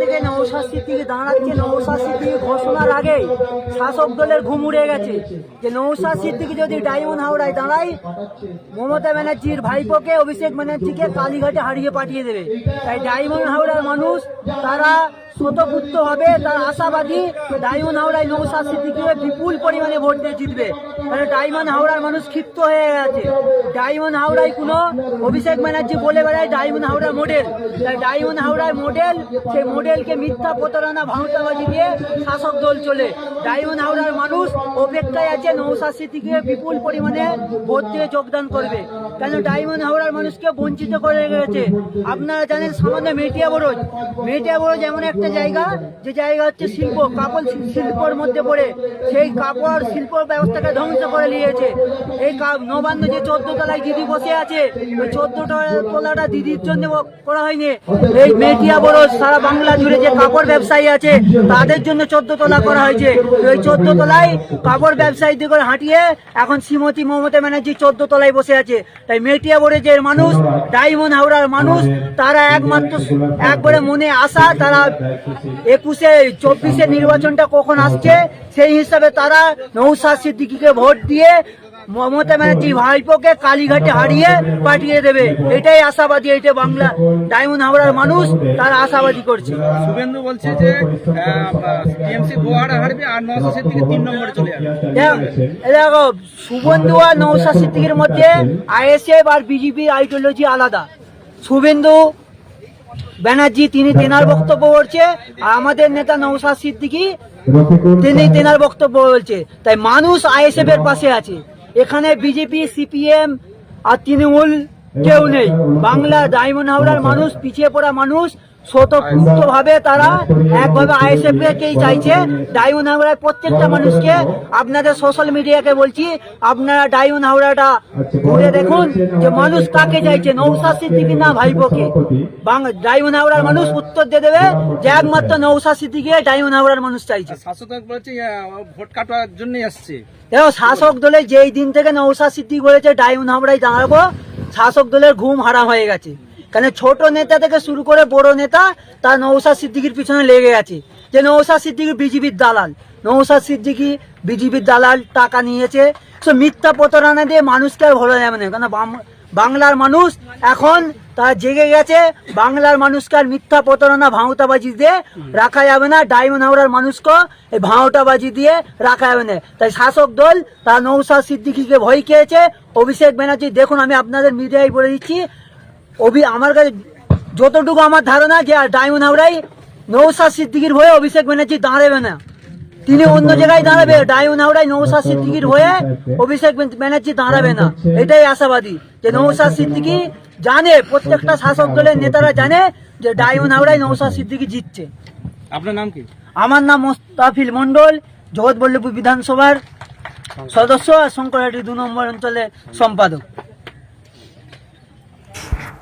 থেকে নৌসাদ সিদ্দিকি দাঁড়াচ্ছে নৌসাদ দিকে ঘোষণার আগে শাসক দলের ঘুম উড়ে গেছে। যে নৌসাদ সিদ্দিকি যদি ডায়মন্ড হাওড়ায় দাঁড়ায়, মমতা ব্যানার্জির ভাইপোকে, অভিষেক ব্যানার্জিকে কালীঘাটে হারিয়ে পাঠিয়ে দেবে। তাই ডায়মন্ড হাওড়ার মানুষ, তারা স্বতঃপুত্র হবে, তার আশাবাদী ডায়মন্ড হাওড়ায় নৌসাদ সিদ্দিকিকে বিপুল পরিমাণে ভোট দিয়ে জিতবে। তাহলে ডায়মন্ড হাওড়ার মানুষ ক্ষিপ্ত হয়ে গেছে ডায়মন্ড হাওড়ায় কোনো অভিষেক ব্যানার্জি বলে বেড়ায় ডায়মন্ড হাওড়া মডেল তাই ডায়মন্ড হাওড়ার মডেল সেই মডেলকে মিথ্যা প্রতারণা, ভাঙতাবাজি দিয়ে শাসক দল চলে। ডায়মন্ড হাওড়ার মানুষ অপেক্ষায় আছে নৌসাদ সিদ্দিকিকে বিপুল পরিমাণে ভোট দিয়ে যোগদান করবে। কেন ডায়মন্ড হাওড়ার মানুষকে বঞ্চিত করে গেছে আপনারা জানেন সামান্য মেটিয়া বরজ। মেটিয়া বরজ এমন একটা জায়গা, যে জায়গা হচ্ছে শিল্প, কাপড় শিল্পর মধ্যে পড়ে। সেই কাপড় শিল্প ব্যবস্থাকে ধ্বংস করে নিয়েছে। এই নবান্ন যে চোদ্দ তলায় দিদি বসে আছে, ওই চোদ্দ তলাটা দিদির জন্য করা হয়নি। এই মেটিয়া বরজ সারা বাংলা জুড়ে যে কাপড় ব্যবসায়ী আছে, তাদের জন্য চোদ্দ তলা করা হয়েছে। ওই চোদ্দ তলায় কাপড় ব্যবসায়ীদের করে হাঁটিয়ে এখন শ্রীমতী মমতা ব্যানার্জি চোদ্দ তলায় বসে আছে। তাই মেটিয়া বরেজের মানুষ, ডায়মন্ড হাওড়ার মানুষ, তারা একমাত্র, একবারে মনে আশা, তারা একুশে চব্বিশে নির্বাচনটা কখন আসছে সেই হিসাবে তারা নৌসাদ সিদ্দিকিকে ভোট দিয়ে মমতা ব্যানার্জি ভাইপোকে কালীঘাটে হারিয়ে পাঠিয়ে দেবে। এটাই আশাবাদী এটা বাংলা ডায়মন্ড হাওড়ার মানুষ তারা আশাবাদী করছে। শুভেন্দু বলছে যে টিএমসি গোহারা হারবে আর নশো থেকে তিন নম্বরে চলে যাবে। এ দেখো শুভেন্দু আর সিদ্দিকির মধ্যে আইএসএফ আর বিজেপি আইডিওলজি আলাদা। শুভেন্দু ব্যানার্জি, তিনি তেনার বক্তব্য বলছে, আর আমাদের নেতা নৌসাদ সিদ্দিকি, তিনি তেনার বক্তব্য বলছে। তাই মানুষ আইএসএফ এর পাশে আছে। এখানে বিজেপি সিপিএম আর তৃণমূল কেউ নেই। বাংলা ডায়মন্ড হাওড়ার মানুষ, পিছিয়ে পড়া মানুষ স্বতঃস্ফূর্ত ভাবে তারা একভাবে আইএসএফ কেই চাইছে? ডায়মন্ড হাওড়ার প্রত্যেকটা মানুষকে আপনাদের সোশ্যাল মিডিয়াকে বলছি আপনারা ডায়মন্ড হাওড়াটা ঘুরে দেখুন যে মানুষ কাকে চাইছে নৌসাদ সিদ্দিকি না ভাইপোকে? বাংলা ডায়মন্ড হাওড়ার মানুষ উত্তর দিয়ে দেবে যে একমাত্র নৌসাদ সিদ্দিকি ডায়মন্ড হাওড়ার মানুষ চাইছে। শাসক বলছে ভোট কাটার জন্যই আসছে। দেখো শাসক দলে যেই দিন থেকে নৌসাদ সিদ্দিক বলেছে ডায়মন্ড হাওড়ায় দাঁড়াবো শাসক দলের ঘুম হারাম হয়ে গেছে। কারণ ছোট নেতা থেকে শুরু করে বড় নেতা তার নৌসাদ সিদ্দিকির পিছনে লেগে গেছে। যে নৌসাদ সিদ্দিকি বিজেপির দালাল নৌসাদ সিদ্দিকি বিজেপির দালাল টাকা নিয়েছে। সো মিথ্যা প্রতারণা দিয়ে মানুষকে আর ভালো যাবে না কারণ বাংলার মানুষ এখন তারা জেগে গেছে, বাংলার মানুষকে আর মিথ্যা প্রতারণা ভাঁওতাবাজি দিয়ে রাখা যাবে না, ডায়মন্ড হাওড়ার মানুষকে এই ভাঁওতাবাজি দিয়ে রাখা যাবে না। তাই শাসক দল তারা নৌসাদ সিদ্দিকিকে ভয় খেয়েছে। অভিষেক ব্যানার্জি, দেখুন আমি আপনাদের মিডিয়ায় বলে দিচ্ছি অভি আমার কাছে যতটুকু আমার ধারণা যে আর ডায়মন্ড হাওড়ায় নৌসাদ সিদ্দিকির হয়ে অভিষেক ব্যানার্জি দাঁড়াবে না। তিনি অন্য জায়গায় দাঁড়াবে ডায়মন্ড হাওড়ায় নৌসাদ সিদ্দিকির হয়ে অভিষেক ব্যানার্জি দাঁড়াবে না। এটাই আশাবাদী যে নৌসাদ সিদ্দিকি জানে প্রত্যেকটা শাসক দলের নেতারা জানে যে ডায়মন্ড হাওড়ায় নৌসাদ সিদ্দিকি জিতছে। আপনার নাম কি? আমার নাম মোস্তাফিল মন্ডল জগৎবল্লভপুর বিধানসভার সদস্য আর শঙ্করহাটি দু নম্বর অঞ্চলের সম্পাদক।